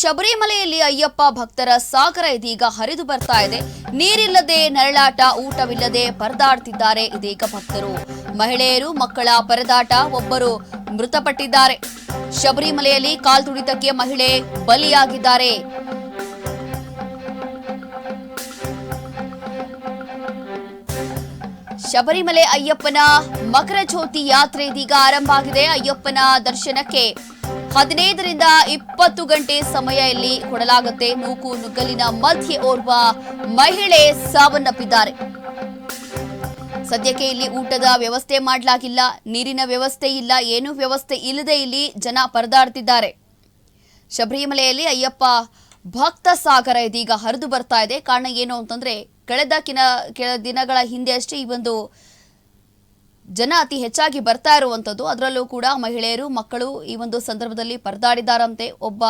ಶಬರಿಮಲೆಯಲ್ಲಿ ಅಯ್ಯಪ್ಪ ಭಕ್ತರ ಸಾಗರ ಇದೀಗ ಹರಿದು ಬರ್ತಾ ಇದೆ. ನೀರಿಲ್ಲದೆ ನರಳಾಟ, ಊಟವಿಲ್ಲದೆ ಪರದಾಡ್ತಿದ್ದಾರೆ ಇದೀಗ ಭಕ್ತರು. ಮಹಿಳೆಯರು, ಮಕ್ಕಳ ಪರದಾಟ, ಒಬ್ಬರು ಮೃತಪಟ್ಟಿದ್ದಾರೆ. ಶಬರಿಮಲೆಯಲ್ಲಿ ಕಾಲ್ತುಳಿತಕ್ಕೆ ಮಹಿಳೆ ಬಲಿಯಾಗಿದ್ದಾರೆ. ಶಬರಿಮಲೆ ಅಯ್ಯಪ್ಪನ ಮಕರ ಜ್ಯೋತಿ ಯಾತ್ರೆ ಇದೀಗ ಆರಂಭ ಆಗಿದೆ. ಅಯ್ಯಪ್ಪನ ದರ್ಶನಕ್ಕೆ ಹದಿನೈದರಿಂದ ಇಪ್ಪತ್ತು ಗಂಟೆ ಸಮಯ ಇಲ್ಲಿ ಕೊಡಲಾಗುತ್ತೆ. ನೂಕು ನುಗ್ಗಲಿನ ಮಧ್ಯೆ ಓರ್ವ ಮಹಿಳೆ ಸಾವನ್ನಪ್ಪಿದ್ದಾರೆ. ಸದ್ಯಕ್ಕೆ ಇಲ್ಲಿ ಊಟದ ವ್ಯವಸ್ಥೆ ಮಾಡಲಾಗಿಲ್ಲ. ನೀರಿನ ವ್ಯವಸ್ಥೆ ಇಲ್ಲ. ಏನೂ ವ್ಯವಸ್ಥೆ ಇಲ್ಲದೆ ಇಲ್ಲಿ ಜನ ಪರದಾಡ್ತಿದ್ದಾರೆ. ಶಬರಿಮಲೆಯಲ್ಲಿ ಅಯ್ಯಪ್ಪ ಭಕ್ತ ಸಾಗರ ಇದೀಗ ಹರಿದು ಬರ್ತಾ ಇದೆ. ಕಾರಣ ಏನು ಅಂತಂದ್ರೆ, ಕಳೆದ ಕಿನ, ಕೆಲ ದಿನಗಳ ಹಿಂದೆ ಅಷ್ಟೇ ಈ ಒಂದು ಜನ ಅತಿ ಹೆಚ್ಚಾಗಿ ಬರ್ತಾ ಇರುವಂಥದ್ದು. ಅದರಲ್ಲೂ ಕೂಡ ಮಹಿಳೆಯರು, ಮಕ್ಕಳು ಈ ಒಂದು ಸಂದರ್ಭದಲ್ಲಿ ಪರದಾಡಿದಾರಂತೆ. ಒಬ್ಬ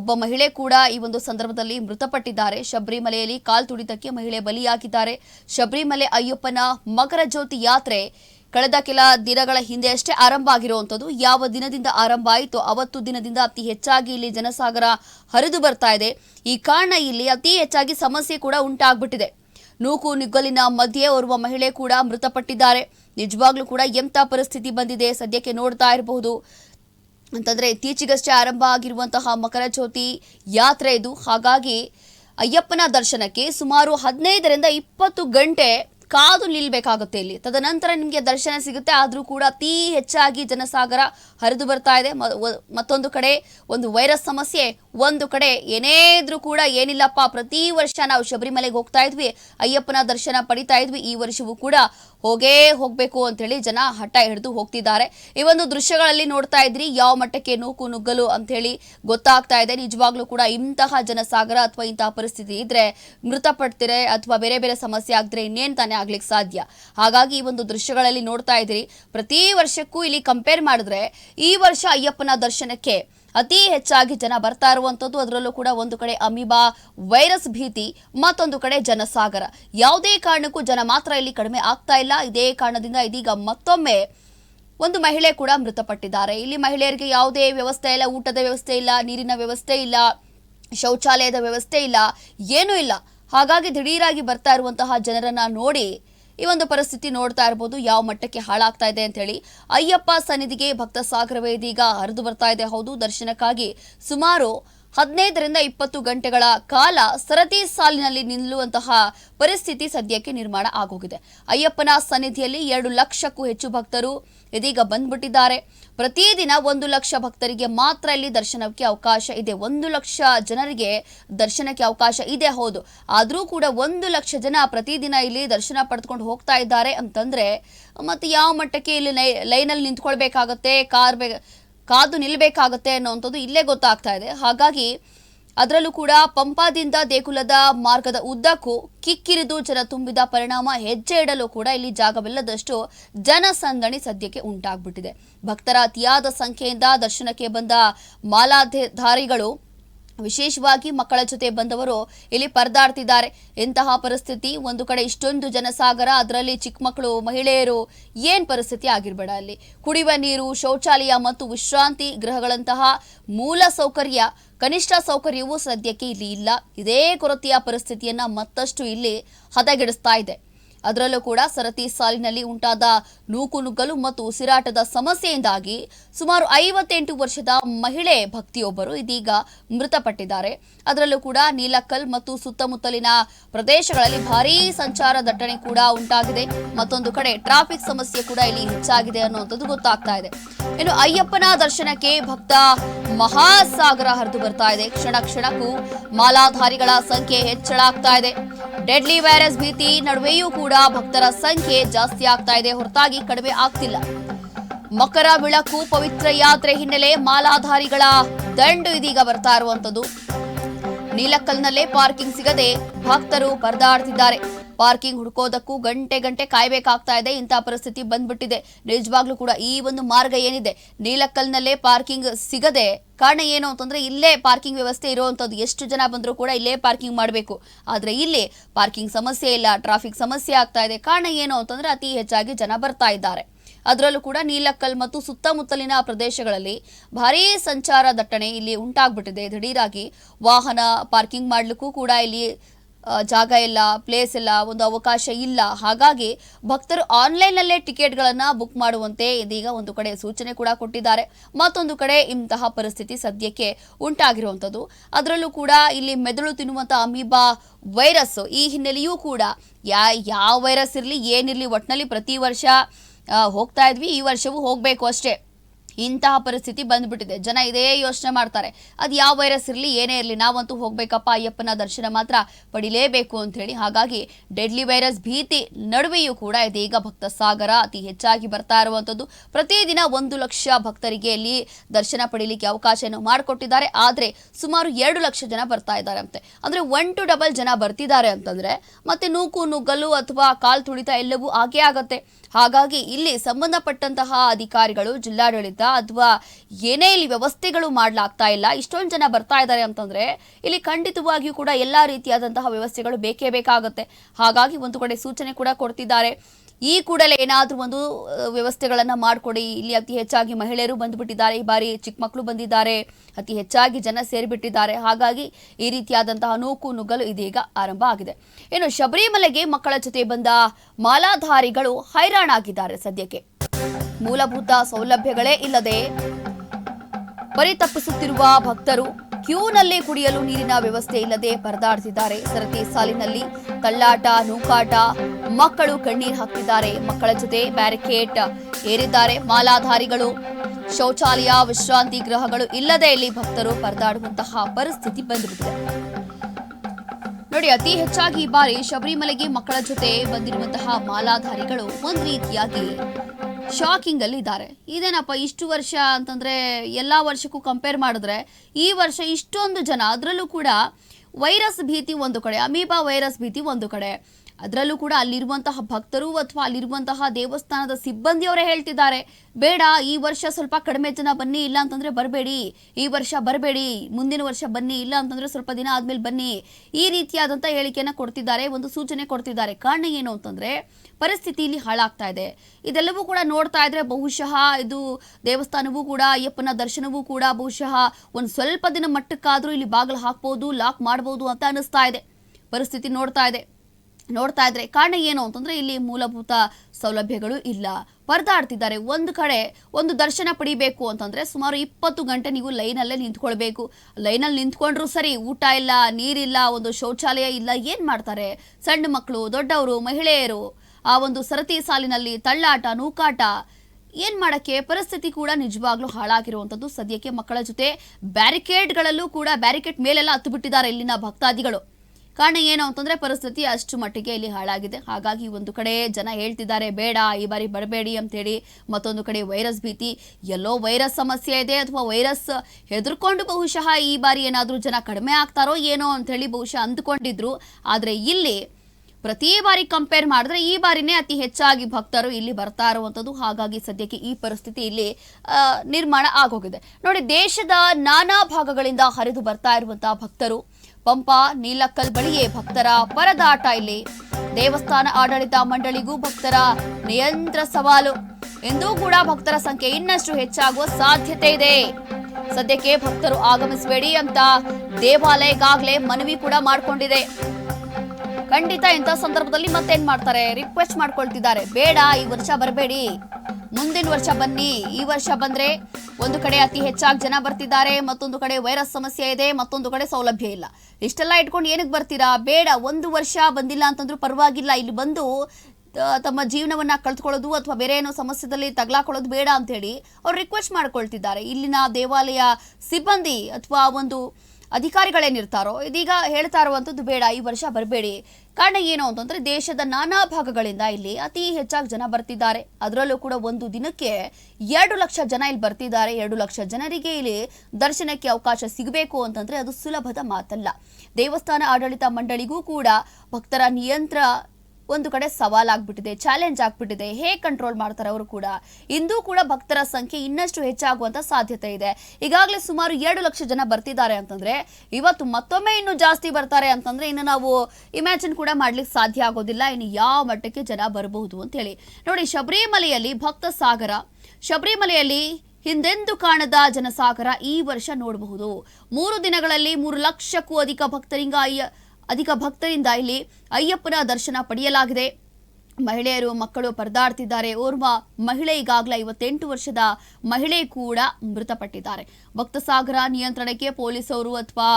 ಒಬ್ಬ ಮಹಿಳೆ ಕೂಡ ಈ ಒಂದು ಸಂದರ್ಭದಲ್ಲಿ ಮೃತಪಟ್ಟಿದ್ದಾರೆ. ಶಬರಿಮಲೆಯಲ್ಲಿ ಕಾಲ್ ತುಡಿತಕ್ಕೆ ಮಹಿಳೆ ಬಲಿಯಾಗಿದ್ದಾರೆ. ಶಬರಿಮಲೆ ಅಯ್ಯಪ್ಪನ ಮಕರ ಜ್ಯೋತಿ ಯಾತ್ರೆ ಕಳೆದ ಕೆಲ ದಿನಗಳ ಹಿಂದೆ ಅಷ್ಟೇ ಆರಂಭ ಆಗಿರುವಂಥದ್ದು. ಯಾವ ದಿನದಿಂದ ಆರಂಭ ಆಯಿತು ಅವತ್ತು ದಿನದಿಂದ ಅತಿ ಹೆಚ್ಚಾಗಿ ಇಲ್ಲಿ ಜನಸಾಗರ ಹರಿದು ಬರ್ತಾ ಇದೆ. ಈ ಕಾರಣ ಇಲ್ಲಿ ಅತಿ ಹೆಚ್ಚಾಗಿ ಸಮಸ್ಯೆ ಕೂಡ ಉಂಟಾಗ್ಬಿಟ್ಟಿದೆ. ನೂಕು ನಿಗ್ಗಲಿನ ಮಧ್ಯೆ ಓರ್ವ ಮಹಿಳೆ ಕೂಡ ಮೃತಪಟ್ಟಿದ್ದಾರೆ. ನಿಜವಾಗ್ಲೂ ಕೂಡ ಎಂಥ ಪರಿಸ್ಥಿತಿ ಬಂದಿದೆ ಸದ್ಯಕ್ಕೆ ನೋಡ್ತಾ ಇರಬಹುದು. ಅಂತಂದ್ರೆ ಇತ್ತೀಚೆಗಷ್ಟೇ ಆರಂಭ ಆಗಿರುವಂತಹ ಮಕರ ಜ್ಯೋತಿ ಯಾತ್ರೆ ಇದು ಹಾಗಾಗಿ ಅಯ್ಯಪ್ಪನ ದರ್ಶನಕ್ಕೆ ಸುಮಾರು ಹದಿನೈದರಿಂದ ಇಪ್ಪತ್ತು ಗಂಟೆ ಕಾದು ನಿಲ್ಬೇಕಾಗುತ್ತೆ ಇಲ್ಲಿ. ತದನಂತರ ನಿಮಗೆ ದರ್ಶನ ಸಿಗುತ್ತೆ. ಆದರೂ ಕೂಡ ಅತಿ ಹೆಚ್ಚಾಗಿ ಜನಸಾಗರ ಹರಿದು ಬರ್ತಾ ಇದೆ. ಮತ್ತೊಂದು ಕಡೆ ಒಂದು ವೈರಸ್ ಸಮಸ್ಯೆ, ಒಂದು ಕಡೆ ಏನೇ ಇದ್ರೂ ಕೂಡ ಏನಿಲ್ಲಪ್ಪ, ಪ್ರತಿ ವರ್ಷ ನಾವು ಶಬರಿಮಲೆಗೆ ಹೋಗ್ತಾ ಇದ್ವಿ. ಅಯ್ಯಪ್ಪನ ದರ್ಶನ ಪಡಿತಾ ಇದ್ವಿ. ಈ ವರ್ಷವೂ ಕೂಡ ಹೋಗೇ ಹೋಗ್ಬೇಕು ಅಂತೇಳಿ ಜನ ಹಠ ಹಿಡಿದು ಹೋಗ್ತಿದ್ದಾರೆ. ಈ ಒಂದು ದೃಶ್ಯಗಳಲ್ಲಿ ನೋಡ್ತಾ ಇದ್ರಿ, ಯಾವ ಮಟ್ಟಕ್ಕೆ ನೂಕು ನುಗ್ಗಲು ಅಂತೇಳಿ ಗೊತ್ತಾಗ್ತಾ ಇದೆ. ನಿಜವಾಗ್ಲೂ ಕೂಡ ಇಂತಹ ಜನಸಾಗರ ಅಥವಾ ಇಂತಹ ಪರಿಸ್ಥಿತಿ ಇದ್ರೆ ಮೃತಪಡ್ತಿರೆ ಅಥವಾ ಬೇರೆ ಬೇರೆ ಸಮಸ್ಯೆ ಆಗಿದ್ರೆ ಇನ್ನೇನ್ ತಾನೇ ಆಗ್ಲಿಕ್ಕೆ ಸಾಧ್ಯ? ಹಾಗಾಗಿ ಈ ಒಂದು ದೃಶ್ಯಗಳಲ್ಲಿ ನೋಡ್ತಾ ಇದ್ರಿ, ಪ್ರತಿ ವರ್ಷಕ್ಕೂ ಇಲ್ಲಿ ಕಂಪೇರ್ ಮಾಡಿದ್ರೆ ಈ ವರ್ಷ ಅಯ್ಯಪ್ಪನ ದರ್ಶನಕ್ಕೆ ಅತಿ ಹೆಚ್ಚಾಗಿ ಜನ ಬರ್ತಾ ಇರುವಂಥದ್ದು ಅದರಲ್ಲೂ ಕೂಡ ಒಂದು ಕಡೆ ಅಮೀಬಾ ವೈರಸ್ ಭೀತಿ, ಮತ್ತೊಂದು ಕಡೆ ಜನಸಾಗರ. ಯಾವುದೇ ಕಾರಣಕ್ಕೂ ಜನ ಮಾತ್ರ ಇಲ್ಲಿ ಕಡಿಮೆ ಆಗ್ತಾ ಇಲ್ಲ. ಇದೇ ಕಾರಣದಿಂದ ಇದೀಗ ಮತ್ತೊಮ್ಮೆ ಒಂದು ಮಹಿಳೆ ಕೂಡ ಮೃತಪಟ್ಟಿದ್ದಾರೆ. ಇಲ್ಲಿ ಮಹಿಳೆಯರಿಗೆ ಯಾವುದೇ ವ್ಯವಸ್ಥೆ ಇಲ್ಲ, ಊಟದ ವ್ಯವಸ್ಥೆ ಇಲ್ಲ, ನೀರಿನ ವ್ಯವಸ್ಥೆ ಇಲ್ಲ, ಶೌಚಾಲಯದ ವ್ಯವಸ್ಥೆ ಇಲ್ಲ, ಏನೂ ಇಲ್ಲ. ಹಾಗಾಗಿ ದಿಢೀರಾಗಿ ಬರ್ತಾ ಇರುವಂತಹ ಜನರನ್ನ ನೋಡಿ ಈ ಒಂದು ಪರಿಸ್ಥಿತಿ ನೋಡ್ತಾ ಇರ್ಬೋದು. ಯಾವ ಮಟ್ಟಕ್ಕೆ ಹಾಳಾಗ್ತಾ ಇದೆ ಅಂತ ಹೇಳಿ ಅಯ್ಯಪ್ಪ ಸನ್ನಿಧಿಗೆ ಭಕ್ತ ಸಾಗರವೇ ಇದೀಗ ಹರಿದು ಬರ್ತಾ ಇದೆ. ಹೌದು, ದರ್ಶನಕ್ಕಾಗಿ ಸುಮಾರು ಹದಿನೈದರಿಂದ ಇಪ್ಪತ್ತು ಗಂಟೆಗಳ ಕಾಲ ಸರತಿ ಸಾಲಿನಲ್ಲಿ ನಿಲ್ಲುವಂತಹ ಪರಿಸ್ಥಿತಿ ಸದ್ಯಕ್ಕೆ ನಿರ್ಮಾಣ ಆಗೋಗಿದೆ. ಅಯ್ಯಪ್ಪನ ಸನ್ನಿಧಿಯಲ್ಲಿ ಎರಡು ಲಕ್ಷಕ್ಕೂ ಹೆಚ್ಚು ಭಕ್ತರು ಇದೀಗ ಬಂದ್ಬಿಟ್ಟಿದ್ದಾರೆ. ಪ್ರತಿದಿನ ಒಂದು ಲಕ್ಷ ಭಕ್ತರಿಗೆ ಮಾತ್ರ ಇಲ್ಲಿ ದರ್ಶನಕ್ಕೆ ಅವಕಾಶ ಇದೆ. ಒಂದು ಲಕ್ಷ ಜನರಿಗೆ ದರ್ಶನಕ್ಕೆ ಅವಕಾಶ ಇದೆ ಹೌದು. ಆದರೂ ಕೂಡ ಒಂದು ಲಕ್ಷ ಜನ ಪ್ರತಿದಿನ ಇಲ್ಲಿ ದರ್ಶನ ಪಡೆದುಕೊಂಡು ಹೋಗ್ತಾ ಇದ್ದಾರೆ ಅಂತಂದ್ರೆ ಮತ್ತೆ ಯಾವ ಮಟ್ಟಕ್ಕೆ ಇಲ್ಲಿ ಲೈನಲ್ಲಿ ನಿಂತ್ಕೊಳ್ಬೇಕಾಗತ್ತೆ? ಕಾರ್ ಕಾದು ನಿಲ್ಲಬೇಕಾಗತ್ತೆ ಅನ್ನೋವಂಥದ್ದು ಇಲ್ಲೇ ಗೊತ್ತಾಗ್ತಾ ಇದೆ. ಹಾಗಾಗಿ ಅದರಲ್ಲೂ ಕೂಡ ಪಂಪಾದಿಂದ ದೇಗುಲದ ಮಾರ್ಗದ ಉದ್ದಕ್ಕೂ ಕಿಕ್ಕಿರಿದು ಜನ ತುಂಬಿದ ಪರಿಣಾಮ ಹೆಜ್ಜೆ ಇಡಲು ಕೂಡ ಇಲ್ಲಿ ಜಾಗವಿಲ್ಲದಷ್ಟು ಜನಸಂದಣಿ ಸದ್ಯಕ್ಕೆ ಉಂಟಾಗ್ಬಿಟ್ಟಿದೆ. ಭಕ್ತರ ಅತಿಯಾದ ಸಂಖ್ಯೆಯಿಂದ ದರ್ಶನಕ್ಕೆ ಬಂದ ಮಾಲಾಧಾರಿಗಳು ವಿಶೇಷವಾಗಿ ಮಕ್ಕಳ ಜೊತೆ ಬಂದವರು ಇಲ್ಲಿ ಪರದಾಡ್ತಿದ್ದಾರೆ. ಇಂತಹ ಪರಿಸ್ಥಿತಿ? ಒಂದು ಕಡೆ ಇಷ್ಟೊಂದು ಜನಸಾಗರ, ಅದರಲ್ಲಿ ಚಿಕ್ಕ ಮಕ್ಕಳು, ಮಹಿಳೆಯರು ಏನ್ ಪರಿಸ್ಥಿತಿ ಆಗಿರ್ಬೇಡ ಅಲ್ಲಿ? ಕುಡಿಯುವ ನೀರು, ಶೌಚಾಲಯ ಮತ್ತು ವಿಶ್ರಾಂತಿ ಗೃಹಗಳಂತಹ ಮೂಲ ಸೌಕರ್ಯ, ಕನಿಷ್ಠ ಸೌಕರ್ಯವೂ ಸದ್ಯಕ್ಕೆ ಇಲ್ಲಿ ಇಲ್ಲ. ಇದೇ ಕೊರತೆಯ ಪರಿಸ್ಥಿತಿಯನ್ನ ಮತ್ತಷ್ಟು ಇಲ್ಲಿ ಹದಗೆಡಿಸ್ತಾ ಇದೆ. ಅದರಲ್ಲೂ ಕೂಡ ಸರತಿ ಸಾಲಿನಲ್ಲಿ ಉಂಟಾದ ನೂಕುನುಗ್ಗಲು ಮತ್ತು ಉಸಿರಾಟದ ಸಮಸ್ಯೆಯಿಂದಾಗಿ ಸುಮಾರು ಐವತ್ತೆಂಟು ವರ್ಷದ ಮಹಿಳೆ ಭಕ್ತಿಯೊಬ್ಬರು ಇದೀಗ ಮೃತಪಟ್ಟಿದ್ದಾರೆ. ಅದರಲ್ಲೂ ಕೂಡ ನೀಲಕ್ಕಲ್ ಮತ್ತು ಸುತ್ತಮುತ್ತಲಿನ ಪ್ರದೇಶಗಳಲ್ಲಿ ಭಾರೀ ಸಂಚಾರ ದಟ್ಟಣೆ ಕೂಡ ಉಂಟಾಗಿದೆ. ಮತ್ತೊಂದು ಕಡೆ ಟ್ರಾಫಿಕ್ ಸಮಸ್ಯೆ ಕೂಡ ಇಲ್ಲಿ ಹೆಚ್ಚಾಗಿದೆ ಅನ್ನುವಂಥದ್ದು ಗೊತ್ತಾಗ್ತಾ ಇದೆ. ಇನ್ನು ಅಯ್ಯಪ್ಪನ ದರ್ಶನಕ್ಕೆ ಭಕ್ತ ಮಹಾಸಾಗರ ಹರಿದು ಬರ್ತಾ ಇದೆ. ಕ್ಷಣ ಕ್ಷಣಕ್ಕೂ ಮಾಲಾಧಾರಿಗಳ ಸಂಖ್ಯೆ ಹೆಚ್ಚಳ ಆಗ್ತಾ ಇದೆ. ಡೆಡ್ಲಿ ವೈರಸ್ ಭೀತಿ ನಡುವೆಯೂ ಕೂಡ ಭಕ್ತರ ಸಂಖ್ಯೆ ಜಾಸ್ತಿ ಆಗ್ತಾ ಇದೆ. ಹೊರತಾಗಿ ಕಡಿಮೆ ಆಗ್ತಿಲ್ಲ. ಮಕರ ಬಿಳಕು ಪವಿತ್ರ ಯಾತ್ರೆ ಹಿನ್ನೆಲೆ ಮಾಲಾಧಾರಿಗಳ ದಂಡು ಇದೀಗ ಬರ್ತಾ ಇರುವಂತದ್ದು ನೀಲಕ್ಕಲ್ನಲ್ಲೇ ಪಾರ್ಕಿಂಗ್ ಸಿಗದೆ ಭಕ್ತರು ಪರದಾಡ್ತಿದ್ದಾರೆ. ಪಾರ್ಕಿಂಗ್ ಹುಡುಕೋದಕ್ಕೂ ಗಂಟೆ ಗಂಟೆ ಕಾಯ್ಬೇಕಾಗ್ತಾ ಇದೆ. ಇಂತಹ ಪರಿಸ್ಥಿತಿ ಬಂದ್ಬಿಟ್ಟಿದೆ. ನಿಜವಾಗ್ಲೂ ಕೂಡ ಈ ಒಂದು ಮಾರ್ಗ ಏನಿದೆ? ನೀಲಕ್ಕಲ್ನಲ್ಲೇ ಪಾರ್ಕಿಂಗ್ ಸಿಗದೆ ಕಾರಣ ಏನು ಅಂತಂದ್ರೆ ಇಲ್ಲೇ ಪಾರ್ಕಿಂಗ್ ವ್ಯವಸ್ಥೆ ಇರುವಂತದ್ದು ಎಷ್ಟು ಜನ ಬಂದರೂ ಕೂಡ ಇಲ್ಲೇ ಪಾರ್ಕಿಂಗ್ ಮಾಡಬೇಕು. ಆದ್ರೆ ಇಲ್ಲಿ ಪಾರ್ಕಿಂಗ್ ಸಮಸ್ಯೆ ಇಲ್ಲ, ಟ್ರಾಫಿಕ್ ಸಮಸ್ಯೆ ಆಗ್ತಾ ಇದೆ. ಕಾರಣ ಏನು ಅಂತಂದ್ರೆ ಅತಿ ಹೆಚ್ಚಾಗಿ ಜನ ಬರ್ತಾ ಇದ್ದಾರೆ. ಅದರಲ್ಲೂ ಕೂಡ ನೀಲಕ್ಕಲ್ ಮತ್ತು ಸುತ್ತಮುತ್ತಲಿನ ಪ್ರದೇಶಗಳಲ್ಲಿ ಭಾರೀ ಸಂಚಾರ ದಟ್ಟಣೆ ಇಲ್ಲಿ ಉಂಟಾಗ್ಬಿಟ್ಟಿದೆ. ದಿಢೀರಾಗಿ ವಾಹನ ಪಾರ್ಕಿಂಗ್ ಮಾಡ್ಲಿಕ್ಕೂ ಕೂಡ ಇಲ್ಲಿ ಜಾಗ ಇಲ್ಲ ಪ್ಲೇಸ್ ಇಲ್ಲ, ಒಂದು ಅವಕಾಶ ಇಲ್ಲ. ಹಾಗಾಗಿ ಭಕ್ತರು ಆನ್ಲೈನ್ನಲ್ಲೇ ಟಿಕೆಟ್ಗಳನ್ನು ಬುಕ್ ಮಾಡುವಂತೆ ಇದೀಗ ಒಂದು ಕಡೆ ಸೂಚನೆ ಕೂಡ ಕೊಟ್ಟಿದ್ದಾರೆ. ಮತ್ತೊಂದು ಕಡೆ ಇಂತಹ ಪರಿಸ್ಥಿತಿ ಸದ್ಯಕ್ಕೆ ಉಂಟಾಗಿರುವಂಥದ್ದು. ಅದರಲ್ಲೂ ಕೂಡ ಇಲ್ಲಿ ಮೆದುಳು ತಿನ್ನುವಂಥ ಅಮೀಬಾ ವೈರಸ್ ಈ ಹಿನ್ನೆಲೆಯೂ ಕೂಡ ಯಾ, ಯಾವ ವೈರಸ್ ಇರಲಿ, ಏನಿರಲಿ ಒಟ್ಟಿನಲ್ಲಿ ಪ್ರತಿ ವರ್ಷ ಹೋಗ್ತಾ ಇದ್ವಿ. ಈ ವರ್ಷವೂ ಹೋಗಬೇಕು ಅಷ್ಟೇ. ಇಂತಹ ಪರಿಸ್ಥಿತಿ ಬಂದ್ಬಿಟ್ಟಿದೆ. ಜನ ಇದೇ ಯೋಚನೆ ಮಾಡ್ತಾರೆ. ಅದು ಯಾವ ವೈರಸ್ ಇರಲಿ, ಏನೇ ಇರಲಿ, ನಾವಂತೂ ಹೋಗ್ಬೇಕಪ್ಪ, ಅಯ್ಯಪ್ಪನ ದರ್ಶನ ಮಾತ್ರ ಪಡಿಲೇಬೇಕು ಅಂತ ಹೇಳಿ ಹಾಗಾಗಿ ಡೆಡ್ಲಿ ವೈರಸ್ ಭೀತಿ ನಡುವೆಯೂ ಕೂಡ ಇದೀಗ ಭಕ್ತ ಸಾಗರ ಅತಿ ಹೆಚ್ಚಾಗಿ ಬರ್ತಾ ಇರುವಂಥದ್ದು. ಪ್ರತಿದಿನ ಒಂದು ಲಕ್ಷ ಭಕ್ತರಿಗೆ ಇಲ್ಲಿ ದರ್ಶನ ಪಡೀಲಿಕ್ಕೆ ಅವಕಾಶವನ್ನು ಮಾಡಿಕೊಟ್ಟಿದ್ದಾರೆ. ಆದರೆ ಸುಮಾರು ಎರಡು ಲಕ್ಷ ಜನ ಬರ್ತಾ ಇದ್ದಾರೆ ಅಂತೆ ಅಂದ್ರೆ ಒನ್ ಟು ಡಬಲ್ ಜನ ಬರ್ತಿದ್ದಾರೆ ಅಂತಂದ್ರೆ ಮತ್ತೆ ನೂಕು, ನುಗ್ಗಲು ಅಥವಾ ಕಾಲು ತುಳಿತ ಎಲ್ಲವೂ ಆಗೇ ಆಗತ್ತೆ. ಹಾಗಾಗಿ ಇಲ್ಲಿ ಸಂಬಂಧಪಟ್ಟಂತಹ ಅಧಿಕಾರಿಗಳು, ಜಿಲ್ಲಾಡಳಿತ ಅಥವಾ ಏನೇ ಇಲ್ಲಿ ವ್ಯವಸ್ಥೆಗಳು ಮಾಡಲಾಗ್ತಾ ಇಲ್ಲ, ಇಷ್ಟೊಂದು ಜನ ಬರ್ತಾ ಇದ್ದಾರೆ ಅಂತಂದ್ರೆ ಇಲ್ಲಿ ಖಂಡಿತವಾಗಿಯೂ ಕೂಡ ಎಲ್ಲಾ ರೀತಿಯಾದಂತಹ ವ್ಯವಸ್ಥೆಗಳು ಬೇಕೇ ಬೇಕಾಗುತ್ತೆ. ಹಾಗಾಗಿ ಒಂದು ಕಡೆ ಸೂಚನೆ ಕೂಡ ಕೊಡ್ತಿದ್ದಾರೆ. ಈ ಕೂಡಲೇ ಏನಾದರೂ ಒಂದು ವ್ಯವಸ್ಥೆಗಳನ್ನು ಮಾಡಿಕೊಡಿ. ಇಲ್ಲಿ ಅತಿ ಹೆಚ್ಚಾಗಿ ಮಹಿಳೆಯರು ಬಂದುಬಿಟ್ಟಿದ್ದಾರೆ. ಈ ಬಾರಿ ಚಿಕ್ಕ ಮಕ್ಕಳು ಬಂದಿದ್ದಾರೆ. ಅತಿ ಹೆಚ್ಚಾಗಿ ಜನ ಸೇರಿಬಿಟ್ಟಿದ್ದಾರೆ. ಹಾಗಾಗಿ ಈ ರೀತಿಯಾದಂತಹ ನೂಕು ನುಗ್ಗಲು ಇದೀಗ ಆರಂಭ ಆಗಿದೆ. ಇನ್ನು ಶಬರಿಮಲೆಗೆ ಮಕ್ಕಳ ಜೊತೆ ಬಂದ ಮಾಲಾಧಾರಿಗಳು ಹೈರಾಣಾಗಿದ್ದಾರೆ ಸದ್ಯಕ್ಕೆ. ಮೂಲಭೂತ ಸೌಲಭ್ಯಗಳೇ ಇಲ್ಲದೆ ಪರಿತಪ್ಪಿಸುತ್ತಿರುವ ಭಕ್ತರು ಕ್ಯೂನಲ್ಲಿ ಕುಡಿಯಲು ನೀರಿನ ವ್ಯವಸ್ಥೆ ಇಲ್ಲದೆ ಪರದಾಡ್ತಿದ್ದಾರೆ. ಸರತಿ ಸಾಲಿನಲ್ಲಿ ತಳ್ಳಾಟ, ನೂಕಾಟ ಮಕ್ಕಳು ಕಣ್ಣೀರು ಹಾಕಿದ್ದಾರೆ. ಮಕ್ಕಳ ಜೊತೆ ಬ್ಯಾರಿಕೇಡ್ ಏರಿದ್ದಾರೆ. ಮಾಲಾಧಾರಿಗಳು, ಶೌಚಾಲಯ, ವಿಶ್ರಾಂತಿ ಗೃಹಗಳು ಇಲ್ಲದೆ ಇಲ್ಲಿ ಭಕ್ತರು ಪರದಾಡುವಂತಹ ಪರಿಸ್ಥಿತಿ ಬಂದಿರುತ್ತದೆ ನೋಡಿ, ಅತಿ ಹೆಚ್ಚಾಗಿ ಈ ಬಾರಿ ಶಬರಿಮಲೆಗೆ ಮಕ್ಕಳ ಜೊತೆ ಬಂದಿರುವಂತಹ ಮಾಲಾಧಾರಿಗಳು ಒಂದ್ ರೀತಿಯಾಗಿ ಶಾಕಿಂಗ್ ಅಲ್ಲಿ ಇದ್ದಾರೆ. ಇದೇನಪ್ಪ, ಇಷ್ಟು ವರ್ಷ ಅಂತಂದ್ರೆ ಎಲ್ಲಾ ವರ್ಷಕ್ಕೂ ಕಂಪೇರ್ ಮಾಡಿದ್ರೆ ಈ ವರ್ಷ ಇಷ್ಟೊಂದು ಜನ, ಅದರಲ್ಲೂ ಕೂಡ ವೈರಸ್ ಭೀತಿ ಒಂದು ಕಡೆ, ಅಮೀಬಾ ವೈರಸ್ ಭೀತಿ ಒಂದು ಕಡೆ. ಅದರಲ್ಲೂ ಕೂಡ ಅಲ್ಲಿರುವಂತಹ ಭಕ್ತರು ಅಥವಾ ಅಲ್ಲಿರುವಂತಹ ದೇವಸ್ಥಾನದ ಸಿಬ್ಬಂದಿಯವರೇ ಹೇಳ್ತಿದ್ದಾರೆ, ಬೇಡ, ಈ ವರ್ಷ ಸ್ವಲ್ಪ ಕಡಿಮೆ ಜನ ಬನ್ನಿ, ಇಲ್ಲ ಅಂತಂದ್ರೆ ಬರಬೇಡಿ, ಈ ವರ್ಷ ಬರಬೇಡಿ, ಮುಂದಿನ ವರ್ಷ ಬನ್ನಿ, ಇಲ್ಲ ಅಂತಂದ್ರೆ ಸ್ವಲ್ಪ ದಿನ ಆದ್ಮೇಲೆ ಬನ್ನಿ, ಈ ರೀತಿಯಾದಂತಹ ಹೇಳಿಕೆಯನ್ನ ಕೊಡ್ತಿದ್ದಾರೆ, ಒಂದು ಸೂಚನೆ ಕೊಡ್ತಿದ್ದಾರೆ. ಕಾರಣ ಏನು ಅಂತಂದ್ರೆ, ಪರಿಸ್ಥಿತಿ ಇಲ್ಲಿ ಹಾಳಾಗ್ತಾ ಇದೆ. ಇದೆಲ್ಲವೂ ಕೂಡ ನೋಡ್ತಾ ಇದ್ರೆ ಬಹುಶಃ ಇದು ದೇವಸ್ಥಾನವೂ ಕೂಡ, ಅಯ್ಯಪ್ಪನ ದರ್ಶನವೂ ಕೂಡ ಬಹುಶಃ ಒಂದು ಸ್ವಲ್ಪ ದಿನ ಮಟ್ಟಕ್ಕಾದ್ರೂ ಇಲ್ಲಿ ಬಾಗಿಲು ಹಾಕ್ಬಹುದು ಲಾಕ್ ಮಾಡಬಹುದು ಅಂತ ಅನಿಸ್ತಾ ಇದೆ. ಪರಿಸ್ಥಿತಿ ನೋಡ್ತಾ ಇದೆ. ನೋಡ್ತಾ ಇದ್ರೆ ಕಾರಣ ಏನು ಅಂತಂದ್ರೆ ಇಲ್ಲಿ ಮೂಲಭೂತ ಸೌಲಭ್ಯಗಳು ಇಲ್ಲ. ಪರದಾಡ್ತಿದ್ದಾರೆ. ಒಂದು ಕಡೆ ಒಂದು ದರ್ಶನ ಪಡಿಬೇಕು ಅಂತಂದ್ರೆ ಸುಮಾರು ಇಪ್ಪತ್ತು ಗಂಟೆ ನೀವು ಲೈನಲ್ಲೇ ನಿಂತ್ಕೊಳ್ಬೇಕು. ಲೈನಲ್ಲಿ ನಿಂತ್ಕೊಂಡ್ರು ಸರಿ, ಊಟ ಇಲ್ಲ, ನೀರಿಲ್ಲ, ಒಂದು ಶೌಚಾಲಯ ಇಲ್ಲ, ಏನ್ ಮಾಡ್ತಾರೆ? ಸಣ್ಣ ಮಕ್ಕಳು ದೊಡ್ಡವರು, ಮಹಿಳೆಯರು, ಆ ಒಂದು ಸರತಿ ಸಾಲಿನಲ್ಲಿ ತಳ್ಳಾಟ, ನೂಕಾಟ, ಏನ್ ಮಾಡಕ್ಕೆ? ಪರಿಸ್ಥಿತಿ ಕೂಡ ನಿಜವಾಗ್ಲೂ ಹಾಳಾಗಿರುವಂತದ್ದು ಸದ್ಯಕ್ಕೆ ಮಕ್ಕಳ ಜೊತೆ. ಬ್ಯಾರಿಕೇಡ್ಗಳಲ್ಲೂ ಕೂಡ ಬ್ಯಾರಿಕೇಡ್ ಮೇಲೆಲ್ಲ ಹತ್ತು ಬಿಟ್ಟಿದ್ದಾರೆ ಇಲ್ಲಿನ ಭಕ್ತಾದಿಗಳು. ಕಾರಣ ಏನು ಅಂತಂದ್ರೆ ಪರಿಸ್ಥಿತಿ ಅಷ್ಟು ಮಟ್ಟಿಗೆ ಇಲ್ಲಿ ಹಾಳಾಗಿದೆ. ಹಾಗಾಗಿ ಒಂದು ಕಡೆ ಜನ ಹೇಳ್ತಿದ್ದಾರೆ, ಬೇಡ, ಈ ಬಾರಿ ಬರಬೇಡಿ ಅಂತೇಳಿ ಮತ್ತೊಂದು ಕಡೆ ವೈರಸ್ ಭೀತಿ. ಎಲ್ಲೋ ವೈರಸ್ ಸಮಸ್ಯೆ ಇದೆ ಅಥವಾ ವೈರಸ್ ಹೆದರ್ಕೊಂಡು ಬಹುಶಃ ಈ ಬಾರಿ ಏನಾದರೂ ಜನ ಕಡಿಮೆ ಆಗ್ತಾರೋ ಏನೋ ಅಂತೇಳಿ ಬಹುಶಃ ಅಂದ್ಕೊಂಡಿದ್ರು. ಆದರೆ ಇಲ್ಲಿ ಪ್ರತಿ ಬಾರಿ ಕಂಪೇರ್ ಮಾಡಿದ್ರೆ ಈ ಬಾರಿನೇ ಅತಿ ಹೆಚ್ಚಾಗಿ ಭಕ್ತರು ಇಲ್ಲಿ ಬರ್ತಾ ಇರುವಂಥದ್ದು ಹಾಗಾಗಿ ಸದ್ಯಕ್ಕೆ ಈ ಪರಿಸ್ಥಿತಿ ಇಲ್ಲಿ ನಿರ್ಮಾಣ ಆಗೋಗಿದೆ. ನೋಡಿ, ದೇಶದ ನಾನಾ ಭಾಗಗಳಿಂದ ಹರಿದು ಬರ್ತಾ ಇರುವಂತಹ ಭಕ್ತರು ಪಂಪ ನೀಲಕ್ಕಲ್ ಬಳಿಯೇ ಭಕ್ತರ ಪರದಾಟ ಇಲ್ಲಿ. ದೇವಸ್ಥಾನ ಆಡಳಿತ ಮಂಡಳಿಗೂ ಭಕ್ತರ ನಿಯಂತ್ರ ಸವಾಲು. ಎಂದೂ ಕೂಡ ಭಕ್ತರ ಸಂಖ್ಯೆ ಇನ್ನಷ್ಟು ಹೆಚ್ಚಾಗುವ ಸಾಧ್ಯತೆ ಇದೆ. ಸದ್ಯಕ್ಕೆ ಭಕ್ತರು ಆಗಮಿಸಬೇಡಿ ಅಂತ ದೇವಾಲಯ ಈಗಾಗಲೇ ಮನವಿ ಕೂಡ ಮಾಡಿಕೊಂಡಿದೆ. ಖಂಡಿತ ಇಂಥ ಸಂದರ್ಭದಲ್ಲಿ ಮತ್ತೇನ್ ಮಾಡ್ತಾರೆ? ರಿಕ್ವೆಸ್ಟ್ ಮಾಡ್ಕೊಳ್ತಿದ್ದಾರೆ. ಬೇಡ, ಈ ವರ್ಷ ಬರಬೇಡಿ. ಮುಂದಿನ ವರ್ಷ ಬನ್ನಿ. ಈ ವರ್ಷ ಬಂದ್ರೆ ಒಂದು ಕಡೆ ಅತಿ ಹೆಚ್ಚಾಗಿ ಜನ ಬರ್ತಿದ್ದಾರೆ, ಮತ್ತೊಂದು ಕಡೆ ವೈರಸ್ ಸಮಸ್ಯೆ ಇದೆ, ಮತ್ತೊಂದು ಕಡೆ ಸೌಲಭ್ಯ ಇಲ್ಲ. ಇಷ್ಟೆಲ್ಲ ಇಟ್ಕೊಂಡು ಏನಕ್ಕೆ ಬರ್ತೀರಾ? ಬೇಡ, ಒಂದು ವರ್ಷ ಬಂದಿಲ್ಲ ಅಂತಂದ್ರೂ ಪರವಾಗಿಲ್ಲ. ಇಲ್ಲಿ ಬಂದು ತಮ್ಮ ಜೀವನವನ್ನ ಕಳ್ತ್ಕೊಳ್ಳೋದು ಅಥವಾ ಬೇರೆ ಏನೋ ಸಮಸ್ಯೆದಲ್ಲಿ ತಗ್ಲಾಕೊಳ್ಳೋದು ಬೇಡ ಅಂತ ಹೇಳಿ ಅವ್ರು ರಿಕ್ವೆಸ್ಟ್ ಮಾಡ್ಕೊಳ್ತಿದ್ದಾರೆ. ಇಲ್ಲಿನ ದೇವಾಲಯ ಸಿಬ್ಬಂದಿ ಅಥವಾ ಒಂದು ಅಧಿಕಾರಿಗಳೇನಿರ್ತಾರೋ ಇದೀಗ ಹೇಳ್ತಾ ಇರುವಂಥದ್ದು ಬೇಡ, ಈ ವರ್ಷ ಬರಬೇಡಿ. ಕಾರಣ ಏನು ಅಂತಂದ್ರೆ ದೇಶದ ನಾನಾ ಭಾಗಗಳಿಂದ ಇಲ್ಲಿ ಅತಿ ಹೆಚ್ಚಾಗಿ ಜನ ಬರ್ತಿದ್ದಾರೆ. ಅದರಲ್ಲೂ ಕೂಡ ಒಂದು ದಿನಕ್ಕೆ ಎರಡು ಲಕ್ಷ ಜನ ಇಲ್ಲಿ ಬರ್ತಿದ್ದಾರೆ. ಎರಡು ಲಕ್ಷ ಜನರಿಗೆ ಇಲ್ಲಿ ದರ್ಶನಕ್ಕೆ ಅವಕಾಶ ಸಿಗಬೇಕು ಅಂತಂದ್ರೆ ಅದು ಸುಲಭದ ಮಾತಲ್ಲ. ದೇವಸ್ಥಾನ ಆಡಳಿತ ಮಂಡಳಿಗೂ ಕೂಡ ಭಕ್ತರ ನಿಯಂತ್ರ ಒಂದು ಕಡೆ ಸವಾಲಾಗ್ಬಿಟ್ಟಿದೆ ಚಾಲೆಂಜ್ ಆಗ್ಬಿಟ್ಟಿದೆ, ಹೇಗೆ ಕಂಟ್ರೋಲ್ ಮಾಡ್ತಾರೆ ಅವರು ಕೂಡ. ಇಂದೂ ಕೂಡ ಭಕ್ತರ ಸಂಖ್ಯೆ ಇನ್ನಷ್ಟು ಹೆಚ್ಚಾಗುವಂತ ಸಾಧ್ಯತೆ ಇದೆ. ಈಗಾಗಲೇ ಸುಮಾರು ಎರಡು ಲಕ್ಷ ಜನ ಬರ್ತಿದ್ದಾರೆ ಅಂತಂದ್ರೆ, ಇವತ್ತು ಮತ್ತೊಮ್ಮೆ ಇನ್ನು ಜಾಸ್ತಿ ಬರ್ತಾರೆ ಅಂತಂದ್ರೆ ಇನ್ನು ನಾವು ಇಮ್ಯಾಜಿನ್ ಕೂಡ ಮಾಡ್ಲಿಕ್ಕೆ ಸಾಧ್ಯ ಆಗೋದಿಲ್ಲ. ಇನ್ನು ಯಾವ ಮಟ್ಟಕ್ಕೆ ಜನ ಬರಬಹುದು ಅಂತ ಹೇಳಿ ನೋಡಿ, ಶಬರಿಮಲೆಯಲ್ಲಿ ಭಕ್ತ ಸಾಗರ. ಶಬರಿಮಲೆಯಲ್ಲಿ ಹಿಂದೆಂದು ಕಾಣದ ಜನಸಾಗರ ಈ ವರ್ಷ ನೋಡಬಹುದು. ಮೂರು ದಿನಗಳಲ್ಲಿ ಮೂರು ಲಕ್ಷಕ್ಕೂ ಅಧಿಕ ಭಕ್ತರಿಂದ ಅಯ್ಯ ಅಧಿಕ ಭಕ್ತರಿಂದ ಇಲ್ಲಿ ಅಯ್ಯಪ್ಪನ ದರ್ಶನ ಪಡೆಯಲಾಗಿದೆ. ಮಹಿಳೆಯರು, ಮಕ್ಕಳು ಪರದಾಡ್ತಿದ್ದಾರೆ. ಓರ್ವ ಮಹಿಳೆ ಈಗಾಗಲೇ ಐವತ್ತೆಂಟು ವರ್ಷದ ಮಹಿಳೆ ಕೂಡ ಮೃತಪಟ್ಟಿದ್ದಾರೆ. ಭಕ್ತಸಾಗರ ನಿಯಂತ್ರಣಕ್ಕೆ ಪೊಲೀಸರು ಅಥವಾ